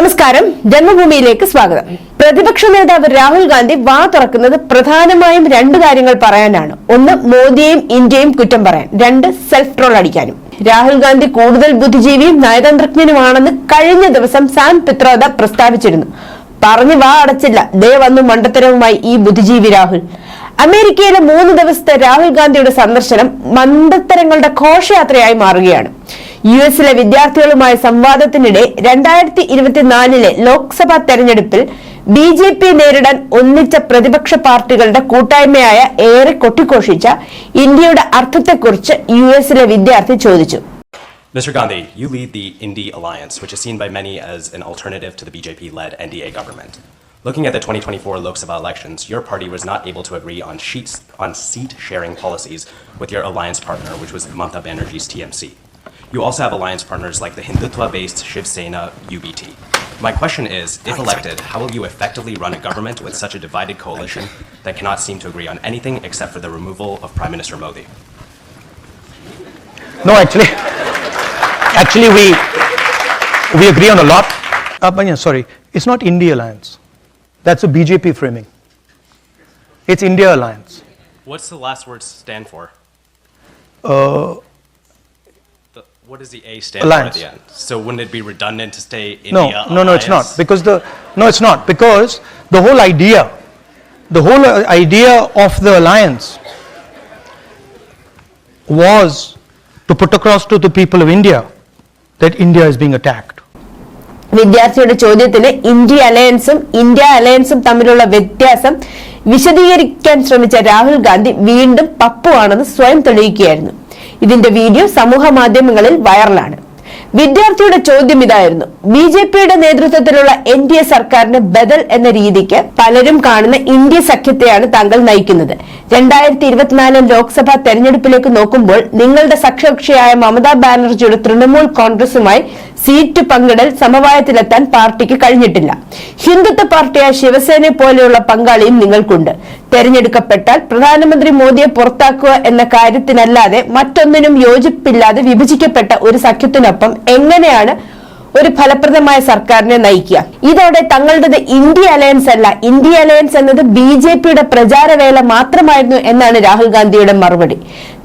നമസ്കാരം. ജന്മഭൂമിയിലേക്ക് സ്വാഗതം. പ്രതിപക്ഷ നേതാവ് രാഹുൽ ഗാന്ധി വാ തുറക്കുന്നത് പ്രധാനമായും രണ്ട് കാര്യങ്ങൾ പറയാനാണ്. ഒന്ന് മോദിയെയും ഇന്ത്യയും കുറ്റം പറയാൻ. രണ്ട് സെൽഫ് ട്രോൾ അടിക്കാനും. രാഹുൽ ഗാന്ധി കൂടുതൽ ബുദ്ധിജീവിയും നയതന്ത്രജ്ഞനുമാണെന്ന് കഴിഞ്ഞ ദിവസം സാം പിത്രോദ പ്രസ്താവിച്ചിരുന്നു. പറഞ്ഞു വാ അടച്ചില്ല. ദേ വന്നു മണ്ടത്തരവുമായി ഈ ബുദ്ധിജീവി രാഹുൽ. അമേരിക്കയിലെ മൂന്ന് ദിവസത്തെ രാഹുൽ ഗാന്ധിയുടെ സന്ദർശനം മണ്ടത്തരങ്ങളുടെ ഘോഷയാത്രയായി മാറുകയാണ്. യു എസിലെ വിദ്യാർത്ഥികളുമായ സംവാദത്തിനിടെ രണ്ടായിരത്തി ഇരുപത്തിനാലിലെ ലോക്സഭാ തെരഞ്ഞെടുപ്പിൽ ബി ജെ പി നേരിടാൻ ഒന്നിച്ച പ്രതിപക്ഷ പാർട്ടികളുടെ കൂട്ടായ്മയായ ഏറെ കൊട്ടിഘോഷിച്ച ഇന്ത്യയുടെ അർത്ഥത്തെക്കുറിച്ച് യു എസിലെ വിദ്യാർത്ഥി ചോദിച്ചു Mr. Gandhi, you lead the Indie Alliance, which is seen by many as an alternative to the BJP led NDA government. Looking at the 2024 Lok Sabha elections, your party was not able to agree on, sheets, on seat sharing policies with your alliance partner, which was Mamata Banerjee's TMC. You also have alliance partners like the Hindutva based Shiv Sena UBT. My question is if elected, how will you effectively run a government with such a divided coalition that cannot seem to agree on anything except for the removal of Prime Minister Modi? No, actually, actually we we agree on a lot. Uh, sorry, it's not India Alliance. That's a BJP framing. It's India Alliance. What's the last word stand for? Uh, what does the A stand Alliance. for at the end? So wouldn't it be redundant to stay India no, no, no, it's not because the no, it's not because the whole idea, the whole uh, idea of the alliance was to put across to the people of India that India is being attacked. വിദ്യാർത്ഥിയുടെ ചോദ്യത്തിന് India അലയൻസും India അലയൻസും തമ്മിലുള്ള വ്യത്യാസം വിശദീകരിക്കാൻ ശ്രമിച്ച രാഹുൽ ഗാന്ധി വീണ്ടും പപ്പുവാണെന്ന് സ്വയം തെളിയിക്കുകയായിരുന്നു ഇതിന്റെ video സമൂഹ മാധ്യമങ്ങളിൽ വൈറലാണ്. വിദ്യാർത്ഥിയുടെ ചോദ്യം ഇതായിരുന്നു. ബി ജെ പിയുടെ നേതൃത്വത്തിലുള്ള എൻ ഡി എ സർക്കാരിന് ബദൽ എന്ന രീതിക്ക് പലരും കാണുന്ന ഇന്ത്യ സഖ്യത്തെയാണ് താങ്കൾ നയിക്കുന്നത്. രണ്ടായിരത്തി ഇരുപത്തിനാല് ലോക്സഭാ തെരഞ്ഞെടുപ്പിലേക്ക് നോക്കുമ്പോൾ നിങ്ങളുടെ സഖ്യകക്ഷിയായ മമതാ ബാനർജിയുടെ തൃണമൂൽ കോൺഗ്രസുമായി സീറ്റ് പങ്കിടൽ സമവായത്തിലെത്താൻ പാർട്ടിക്ക് കഴിഞ്ഞിട്ടില്ല. ഹിന്ദുത്വ പാർട്ടിയായ ശിവസേന പോലെയുള്ള പങ്കാളിയും നിങ്ങൾക്കുണ്ട്. തെരഞ്ഞെടുക്കപ്പെട്ടാൽ പ്രധാനമന്ത്രി മോദിയെ പുറത്താക്കുക എന്ന കാര്യത്തിനല്ലാതെ മറ്റൊന്നിനും യോജിപ്പില്ലാതെ വിഭജിക്കപ്പെട്ട ഒരു സഖ്യത്തിനൊപ്പം എങ്ങനെയാണ് ഒരു ഫലപ്രദമായ സർക്കാരിനെ നയിക്കുക? ഇതോടെ തങ്ങളുടേത് ഇന്ത്യ അലയൻസ് അല്ല ഇന്ത്യ അലയൻസ് എന്നത് ബി ജെ പിയുടെ പ്രചാരവേല മാത്രമായിരുന്നു എന്നാണ് രാഹുൽ ഗാന്ധിയുടെ മറുപടി.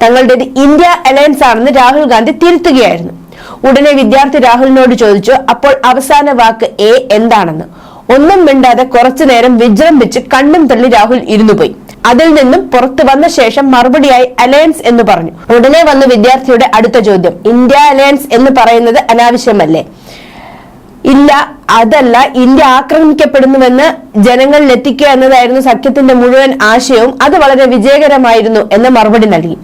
തങ്ങളുടേത് ഇന്ത്യ അലയൻസ് ആണെന്ന് രാഹുൽ ഗാന്ധി തിരുത്തുകയായിരുന്നു. ഉടനെ വിദ്യാർത്ഥി രാഹുലിനോട് ചോദിച്ചു അപ്പോൾ അവസാന വാക്ക് എ എന്താണെന്ന്? ഒന്നും മിണ്ടാതെ കുറച്ചു നേരം വിജൃംഭിച്ച് കണ്ണും തള്ളി രാഹുൽ ഇരുന്നുപോയി അതിൽ നിന്നും പുറത്തു വന്ന ശേഷം മറുപടിയായി അലയൻസ് എന്ന് പറഞ്ഞു. ഉടനെ വന്ന വിദ്യാർത്ഥിയുടെ അടുത്ത ചോദ്യം. ഇന്ത്യ അലയൻസ് എന്ന് പറയുന്നത് അനാവശ്യമല്ലേ? ഇല്ല അതല്ല ഇന്ത്യ ആക്രമിക്കപ്പെടുന്നുവെന്ന് ജനങ്ങളിൽ എത്തിക്കുക എന്നതായിരുന്നു സഖ്യത്തിന്റെ മുഴുവൻ ആശയവും. അത് വളരെ വിജയകരമായിരുന്നു എന്ന് മറുപടി നൽകി.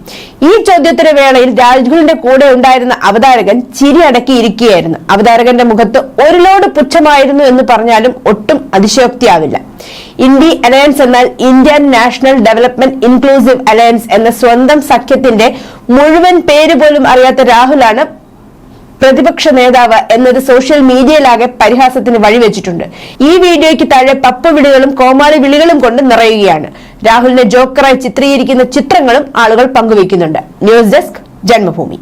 ഈ ചോദ്യോത്തര വേളയിൽ രാജ്ഗുലിന്റെ കൂടെ ഉണ്ടായിരുന്ന അവതാരകൻ ചിരി അടക്കിയിരിക്കുകയായിരുന്നു. അവതാരകന്റെ മുഖത്ത് ഒരു ലോഡ് പുച്ഛമായിരുന്നു എന്ന് പറഞ്ഞാലും ഒട്ടും അതിശയോക്തിയാവില്ല. ഇന്ത്യ അലയൻസ് എന്നാൽ Indian national development inclusive alliance എന്ന സ്വന്തം സഖ്യത്തിന്റെ മുഴുവൻ പേര് പോലും അറിയാത്ത രാഹുലാണ് പ്രതിപക്ഷ നേതാവ് എന്നത് സോഷ്യൽ മീഡിയയിലാകെ പരിഹാസത്തിന് വഴിവെച്ചിട്ടുണ്ട് ഈ വീഡിയോയ്ക്ക് താഴെ പപ്പ വിളികളും കോമാളി വിളികളും കൊണ്ട് നിറയുകയാണ്. രാഹുലിനെ ജോക്കറായി ചിത്രീകരിക്കുന്ന ചിത്രങ്ങളും ആളുകൾ പങ്കുവയ്ക്കുന്നുണ്ട്. News desk Janmabhumi.